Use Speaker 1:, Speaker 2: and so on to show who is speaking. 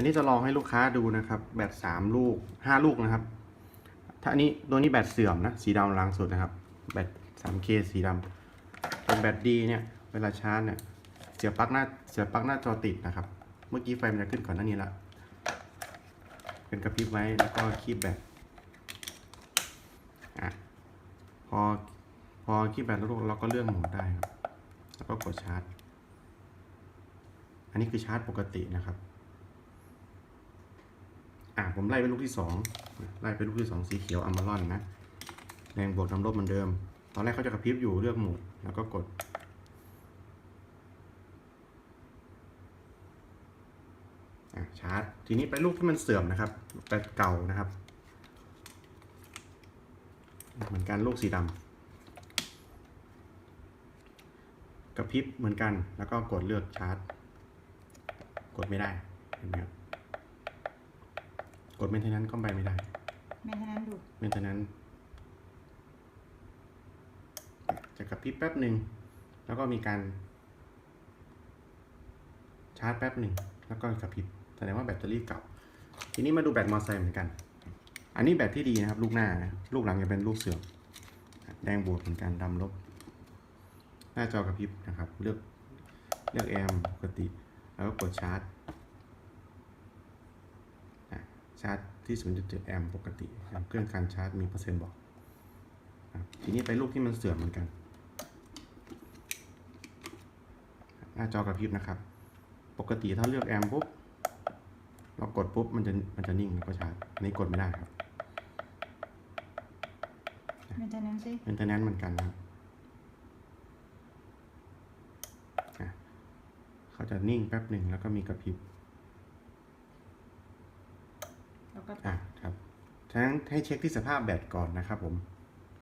Speaker 1: อันนี้จะลองให้ลูกค้าดูนะครับ แบตสามลูกห้าลูกนะครับ ถ้าอันนี้ตัวนี้แบตเสื่อมนะ สีดำล่างสุดนะครับ แบต 3K สีดำเป็นแบตดีเนี่ย เวลาชาร์จเนี่ย เสียบปลั๊กหน้า เสียบปลั๊กหน้าจอติดนะครับ เมื่อกี้ไฟมันจะขึ้นก่อนหน้านี้ละ เป็นกระพริบไว้แล้วก็คีบแบตอะพอ พอคีบแบตแล้วเราก็เลื่อนหมดได้ครับ แล้วก็กดชาร์จ อันนี้คือชาร์จปกตินะครับ อะผมไล่ไปลูกที่สองไล่ไปลูกที่สองสีเขียวอัมารอนนะแรงบวกนำลบเหมือนเดิม ตอนแรกเขาจะกระพริบอยู่เลือกโหมดแล้วก็กดอะชาร์จ ทีนี้ไปลูกที่มันเสื่อมนะครับแบตเก่านะครับ เหมือนกันลูกสีดำกระพริบเหมือนกันแล้วก็กดเลือกชาร์จ กดไม่ได้เห็นไหมครับ กดเมนเทนนั้นก็ไปไม่ได้
Speaker 2: แม่ท่านั้นดู
Speaker 1: เมนเทนนั้น จะกระพริบแป๊บหนึ่ง แล้วก็มีการ ชาร์จแป๊บหนึ่ง แล้วก็กระพริบ แสดงว่าแบตเตอรี่เก่า ทีนี้มาดูแบตมอเตอร์ไซค์เหมือนกัน อันนี้แบตที่ดีนะครับ ลูกหน้านะลูกหลังจะเป็นลูกเสื่อมแดงบวกเหมือนกันดำลบ หน้าจอกระพริบนะครับ เลือกเลือกแอมปกติ แล้วก็กดชาร์จอะ ชาร์จที่ 0.7 แอมป์ปกติครับเครื่องการชาร์จมีเปอร์เซ็นต์บอกครับทีนี้ไปลูกที่มันเสื่อมเหมือนกัน หน้าจอกระพริบนะครับ ปกติถ้าเลือกแอมป์ปุ๊บ เรากดปุ๊บมันจะมันจะนิ่งแล้วก็ชาร์จอันนี้กดไม่ได้ครับ
Speaker 2: แม่ท่านั้นสิ
Speaker 1: เป็นเทนแนนเหมือนกันนะครับอะเขาจะนิ่งแป๊บหนึ่งแล้วก็มีกระพริบ
Speaker 2: แล้วก็
Speaker 1: อะครับทั้งให้เช็คที่สภาพแบตก่อนนะครับผม